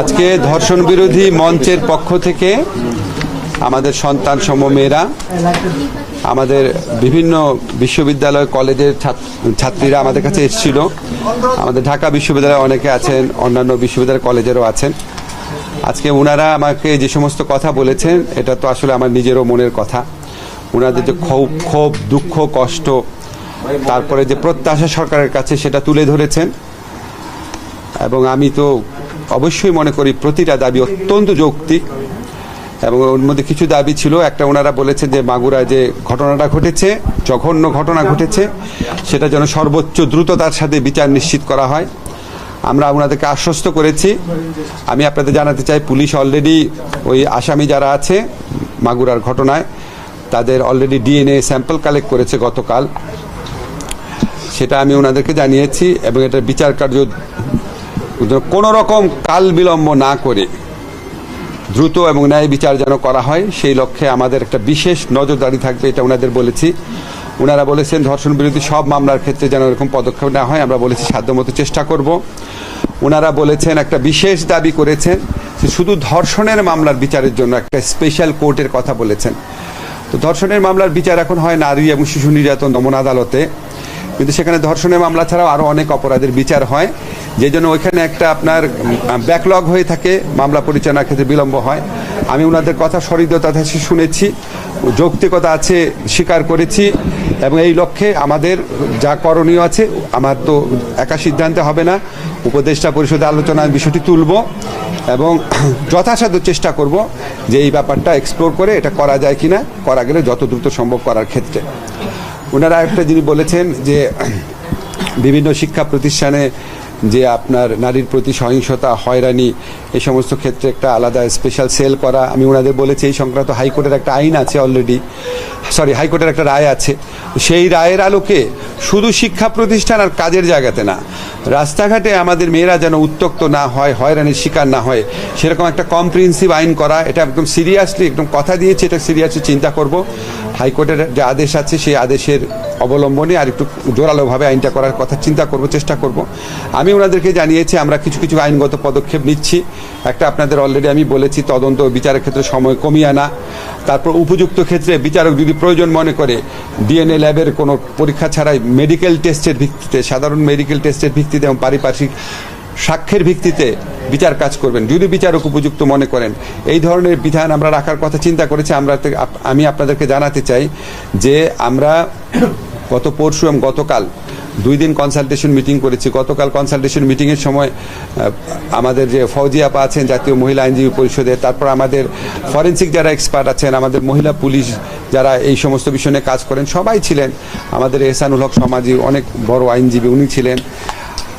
আজকে ধর্ষণ বিরোধী মঞ্চের পক্ষ থেকে আমাদের সন্তান সম মেয়েরা, আমাদের বিভিন্ন বিশ্ববিদ্যালয় কলেজের ছাত্রীরা আমাদের কাছে এসেছিল। আমাদের ঢাকা বিশ্ববিদ্যালয়ে অনেকে আছেন, অন্যান্য বিশ্ববিদ্যালয় কলেজেরও আছেন। আজকে ওনারা আমাকে যে সমস্ত কথা বলেছেন, এটা তো আসলে আমার নিজেরও মনের কথা। ওনাদের যে ক্ষোভ ক্ষোভ, দুঃখ, কষ্ট, তারপরে যে প্রত্যাশা সরকারের কাছে সেটা তুলে ধরেছেন। এবং আমি তো অবশ্যই মনে করি প্রতিটা দাবি অত্যন্ত যৌক্তিক এবং ওর মধ্যে কিছু দাবি ছিল। একটা ওনারা বলেছেন যে মাগুরা যে ঘটনাটা ঘটেছে, জঘন্য ঘটনা ঘটেছে, সেটা যেন সর্বোচ্চ দ্রুততার সাথে বিচার নিশ্চিত করা হয়। আমরা ওনাদেরকে আশ্বস্ত করেছি। আমি আপনাদের জানাতে চাই, পুলিশ অলরেডি ওই আসামি যারা আছে মাগুরার ঘটনায়, তাদের অলরেডি ডিএনএ স্যাম্পল কালেক্ট করেছে গতকাল। সেটা আমি ওনাদেরকে জানিয়েছি এবং এটা বিচার কার্য কোনো রকম কাল বিলম্ব না করে দ্রুত এবং ন্যায় বিচার যেন করা হয়, সেই লক্ষ্যে আমাদের একটা বিশেষ নজরদারি থাকবে, এটা ওনাদের বলেছি। ওনারা বলেছেন, ধর্ষণ বিরোধী সব মামলার ক্ষেত্রে যেন এরকম পদক্ষেপ নেওয়া হয়, আমরা বলেছি সাধ্যমতো চেষ্টা করব। ওনারা বলেছেন, একটা বিশেষ দাবি করেছেন শুধু ধর্ষণের মামলার বিচারের জন্য একটা স্পেশাল কোর্টের কথা বলেছেন। তো ধর্ষণের মামলার বিচার এখন হয় নারী এবং শিশু নির্যাতন দমন আদালতে, কিন্তু সেখানে ধর্ষণের মামলা ছাড়াও আরও অনেক অপরাধের বিচার হয়। যে জন্য ওইখানে একটা আপনার ব্যাকলগ হয়ে থাকে, মামলা পরিচালনার ক্ষেত্রে বিলম্ব হয়। আমি ওনাদের কথা থেকে শুনেছি, যৌক্তিকতা আছে, স্বীকার করেছি, এবং এই লক্ষ্যে আমাদের যা করণীয় আছে, আমার তো একা সিদ্ধান্তে হবে না। উপদেষ্টা পরিষদে আলোচনায় বিষয়টি তুলব এবং যথাসাধ্য চেষ্টা করব যে এই ব্যাপারটা এক্সপ্লোর করে এটা করা যায় কিনা, করা গেলে যত দ্রুত সম্ভব করার ক্ষেত্রে। ওনারা একটা যিনি বলেছেন যে বিভিন্ন শিক্ষা প্রতিষ্ঠানে যে আপনার নারীর প্রতি সহিংসতা, হয়রানি, এই সমস্ত ক্ষেত্রে একটা আলাদা স্পেশাল সেল করা। আমি ওনাদের বলেছি, এই সংক্রান্ত হাইকোর্টের একটা আইন আছে অলরেডি সরি হাইকোর্টের একটা রায় আছে। সেই রায়ের আলোকে শুধু শিক্ষা প্রতিষ্ঠান আর কাজের জায়গাতে না, রাস্তাঘাটে আমাদের মেয়েরা যেন উত্তক্ত না হয়, হয়রানির শিকার না হয়, সেরকম একটা কম্প্রিহেন্সিভ আইন করা, এটা একদম সিরিয়াসলি একদম কথা দিয়েছি, এটা সিরিয়াসলি চিন্তা করব। হাইকোর্টের যে আদেশ আছে, সেই আদেশের অবলম্বনে আর একটু জোরালোভাবে আইনটা করার কথা চিন্তা করব, চেষ্টা করব। আমি ওনাদেরকে জানিয়েছি, আমরা কিছু কিছু আইনগত পদক্ষেপ নিচ্ছি। একটা আপনাদের অলরেডি আমি বলেছি, তদন্ত বিচারের ক্ষেত্রে সময় কমিয়ে আনা। তারপর উপযুক্ত ক্ষেত্রে বিচারক যদি প্রয়োজন মনে করে ডিএনএ ল্যাবের কোনো পরীক্ষা ছাড়াই মেডিকেল টেস্টের ভিত্তিতে, সাধারণ মেডিকেল টেস্টের ভিত্তিতে এবং পারিপার্শ্বিক সাক্ষ্যের ভিত্তিতে বিচার কাজ করবেন। যদি বিচারক উপযুক্ত মনে করেন, এই ধরনের বিধান আমরা রাখার কথা চিন্তা করেছি। আমরা আমি আপনাদেরকে জানাতে চাই যে আমরা গত পরশু এবং গতকাল দুই দিন কনসালটেশন মিটিং করেছি। গতকাল কনসালটেশন মিটিংয়ের সময় আমাদের যে ফৌজি আপা আছেন, জাতীয় মহিলা আইনজীবী পরিষদে তারপর আমাদের ফরেন্সিক যারা এক্সপার্ট আছেন, আমাদের মহিলা পুলিশ যারা এই সমস্ত বিষয় নিয়ে কাজ করেন, সবাই ছিলেন। আমাদের এহসানুল হক সমাজি অনেক বড় আইনজীবী, উনি ছিলেন।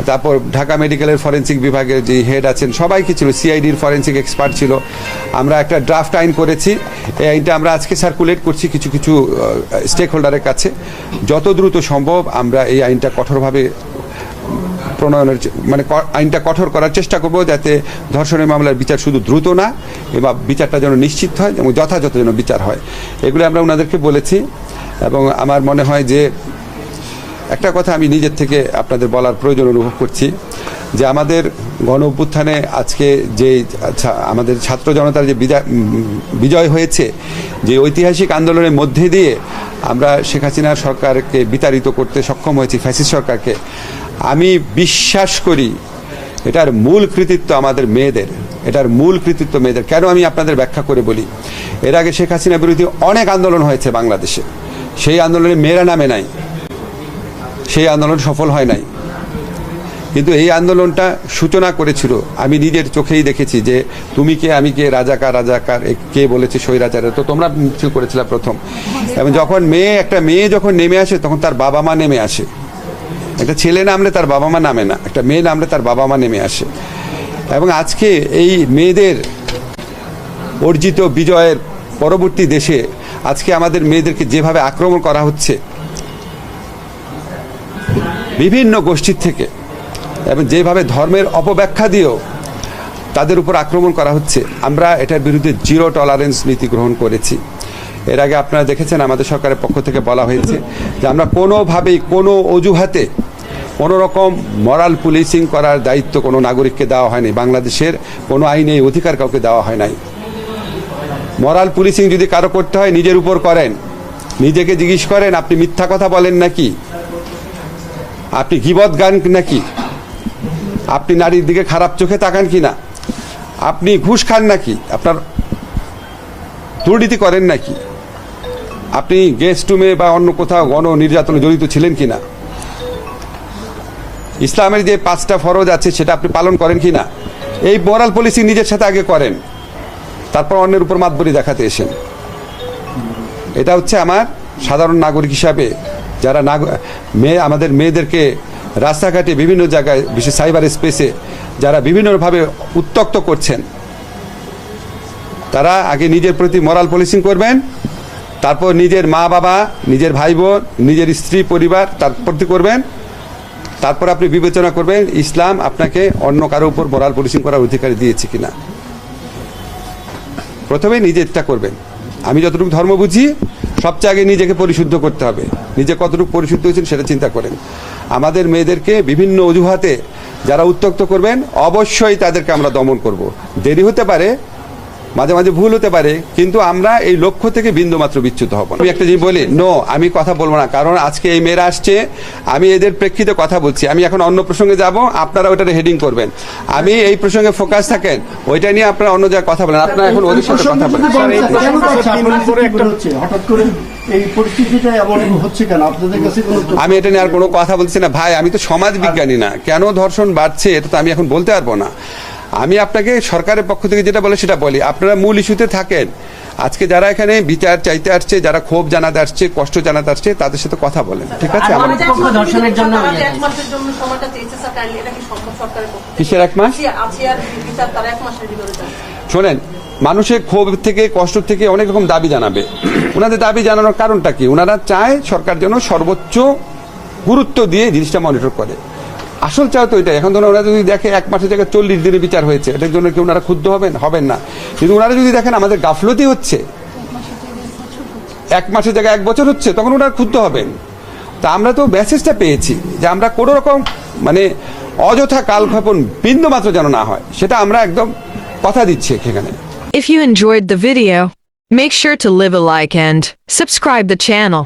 তারপর ঢাকা মেডিকেলের ফরেন্সিক বিভাগের যে হেড আছেন সবাই কি ছিল, সিআইডির ফরেন্সিক এক্সপার্ট ছিল। আমরা একটা ড্রাফট আইন করেছি। এই আইনটা আমরা আজকে সার্কুলেট করছি কিছু কিছু স্টেক হোল্ডারের কাছে। যত দ্রুত সম্ভব আমরা এই আইনটা কঠোরভাবে, প্রণয়নের মানে আইনটা কঠোর করার চেষ্টা করব যাতে ধর্ষণের মামলার বিচার শুধু দ্রুত না এবং বিচারটা যেন নিশ্চিত হয় এবং যথাযথ যেন বিচার হয়। এগুলো আমরা ওনাদেরকে বলেছি এবং আমার মনে হয় যে একটা কথা আমি নিজের থেকে আপনাদের বলার প্রয়োজন অনুভব করছি যে আমাদের গণ অভ্যুত্থানে আজকে যে আমাদের ছাত্র জনতার যে বিজয় হয়েছে, যে ঐতিহাসিক আন্দোলনের মধ্যে দিয়ে আমরা শেখ হাসিনার সরকারকে বিতাড়িত করতে সক্ষম হয়েছি, ফ্যাসিস্ট সরকারকে, আমি বিশ্বাস করি এটার মূল কৃতিত্ব আমাদের মেয়েদের, এটার মূল কৃতিত্ব মেয়েদের। কেন আমি আপনাদের ব্যাখ্যা করে বলি? এর আগে শেখ হাসিনা বিরোধী অনেক আন্দোলন হয়েছে বাংলাদেশে। সেই আন্দোলনে মেয়েরা নামে নাই। সেই আন্দোলন সফল হয় নাই। কিন্তু এই আন্দোলনটা সূচনা করেছিল। আমি নিজের চোখেই দেখেছি যে তুমি কে, আমি কে রাজাকার রাজাকার কে বলেছে স্বৈরাচারের তো তোমরা মিছিল করেছিলে প্রথম। এবং যখন মেয়ে, একটা মেয়ে যখন নেমে আসে, তখন তার বাবা মা নেমে আসে। একটা ছেলে নামলে তার বাবা মা নামে না, একটা মেয়ে নামলে তার বাবা মা নেমে আসে। এবং আজকে এই মেয়েদের অর্জিত বিজয়ের পরবর্তী দেশে আজকে আমাদের মেয়েদেরকে যেভাবে আক্রমণ করা হচ্ছে বিভিন্ন গোষ্ঠীর থেকে এবং যেভাবে ধর্মের অপব্যাখ্যা দিয়েও তাদের উপর আক্রমণ করা হচ্ছে, আমরা এটার বিরুদ্ধে জিরো টলারেন্স নীতি গ্রহণ করেছি। এর আগে আপনারা দেখেছেন, আমাদের সরকারের পক্ষ থেকে বলা হয়েছে যে আমরা কোনোভাবেই কোনো অজুহাতে কোনো রকম মরাল পুলিশিং করার দায়িত্ব কোনো নাগরিককে দেওয়া হয়নি বাংলাদেশের কোনো আইনে এই অধিকার কাউকে দেওয়া হয় নাই। মরাল পুলিশিং যদি কারও করতে হয়, নিজের উপর করেন, নিজেকে জিজ্ঞেস করেন, আপনি মিথ্যা কথা বলেন নাকি? আপনি গিবত গান নাকি? আপনি নারীর দিকে খারাপ চোখে তাকান কি না? আপনি ঘুষ খান নাকি? আপনার দুর্নীতি করেন নাকি? আপনি গেস্ট রুমে বা অন্য কোথাও গণ নির্যাতনে জড়িত ছিলেন কি না? ইসলামের যে পাঁচটা ফরজ আছে, সেটা আপনি পালন করেন কি না? এই মোরাল পলিসি নিজের সাথে আগে করেন। তারপর অন্যের উপর মাতবরি দেখাতে এসেন। এটা হচ্ছে আমার সাধারণ নাগরিক হিসাবে যারা না মেয়ে, আমাদের মেয়েদেরকে রাস্তাঘাটে বিভিন্ন জায়গায়, বিশেষ সাইবার স্পেসে যারা বিভিন্নভাবে উত্তক্ত করছেন, তারা আগে নিজের প্রতি মরাল পলিসিং করবেন, তারপর নিজের মা বাবা, নিজের ভাই বোন নিজের স্ত্রী পরিবার তার প্রতি করবেন, তারপর আপনি বিবেচনা করবেন, ইসলাম আপনাকে অন্য কারও উপর মরাল পলিসিং করার অধিকার দিয়েছে কিনা। প্রথমে নিজেরটা করবেন। আমি যতটুকু ধর্ম বুঝি সবচেয়ে আগে নিজেকে পরিশুদ্ধ করতে হবে। নিজে কতটুকু পরিশুদ্ধ হয়েছেন সেটা চিন্তা করেন। আমাদের মেয়েদেরকে বিভিন্ন অজুহাতে যারা উত্তক্ত করবেন, অবশ্যই তাদেরকে আমরা দমন করব। দেরি হতে পারে মাঝে মাঝে ভুল হতে পারে কিন্তু আমরা এই লক্ষ্য থেকে বিন্দু মাত্র বিচ্যুত হব আমি একটা জিনিস বলি নো আমি কথা বলব না। কারণ আজকে এই মেয়েরা আসছে আমি এদের প্রেক্ষিতে কথা বলছি। আমি এখন অন্য প্রসঙ্গে যাব আপনারা ওটার হেডিং করবেন। আমি এই প্রসঙ্গে ফোকাস থাকেন ওইটা নিয়ে আপনারা অন্য জায়গায় কথা বলেন। আপনারা এখন ওদের সাথে কথা বলেন। আমি এটা নিয়ে আর কোনো কথা বলছি না। ভাই আমি তো সমাজ বিজ্ঞানী না। কেন ধর্ষণ বাড়ছে এটা তো আমি এখন বলতে পারব না। আমি আপনাকে সরকারের পক্ষ থেকে যেটা বলে সেটা বলি। আপনারা মূল ইস্যুতে থাকেন। আজকে যারা এখানে বিচার চাইতে আসছে যারা ক্ষোভ জানাতে আসছে কষ্ট জানাতে আসছে তাদের সাথে কথা বলেন। ঠিক আছে? কিসের এক মাস? শোনেন মানুষের ক্ষোভ থেকে কষ্ট থেকে অনেক রকম দাবি জানাবে। ওনাদের দাবি জানানোর কারণটা কি? ওনারা চায় সরকার যেন সর্বোচ্চ গুরুত্ব দিয়ে জিনিসটা মনিটর করে। আসল চাও তো এটা এখন ধরুন ওরা যদি দেখে এক মাসের জায়গায় চল্লিশ দিনে বিচার হয়েছে এটার জন্য কি ওনারা ক্ষুব্ধ হবেন? হবেন না। কিন্তু ওনারা যদি দেখেন আমাদের গাফলতি হচ্ছে এক মাসের জায়গায় এক বছর হচ্ছে তখন ওনারা ক্ষুব্ধ হবেন। তা আমরা তো মেসেজটা পেয়েছি যে আমরা কোনো রকম মানে অযথা কালক্ষেপণ বিন্দু মাত্র যেন না হয়। সেটা আমরা একদম কথা দিচ্ছি এখানে। If you enjoyed the video, make sure to leave a like and subscribe the channel.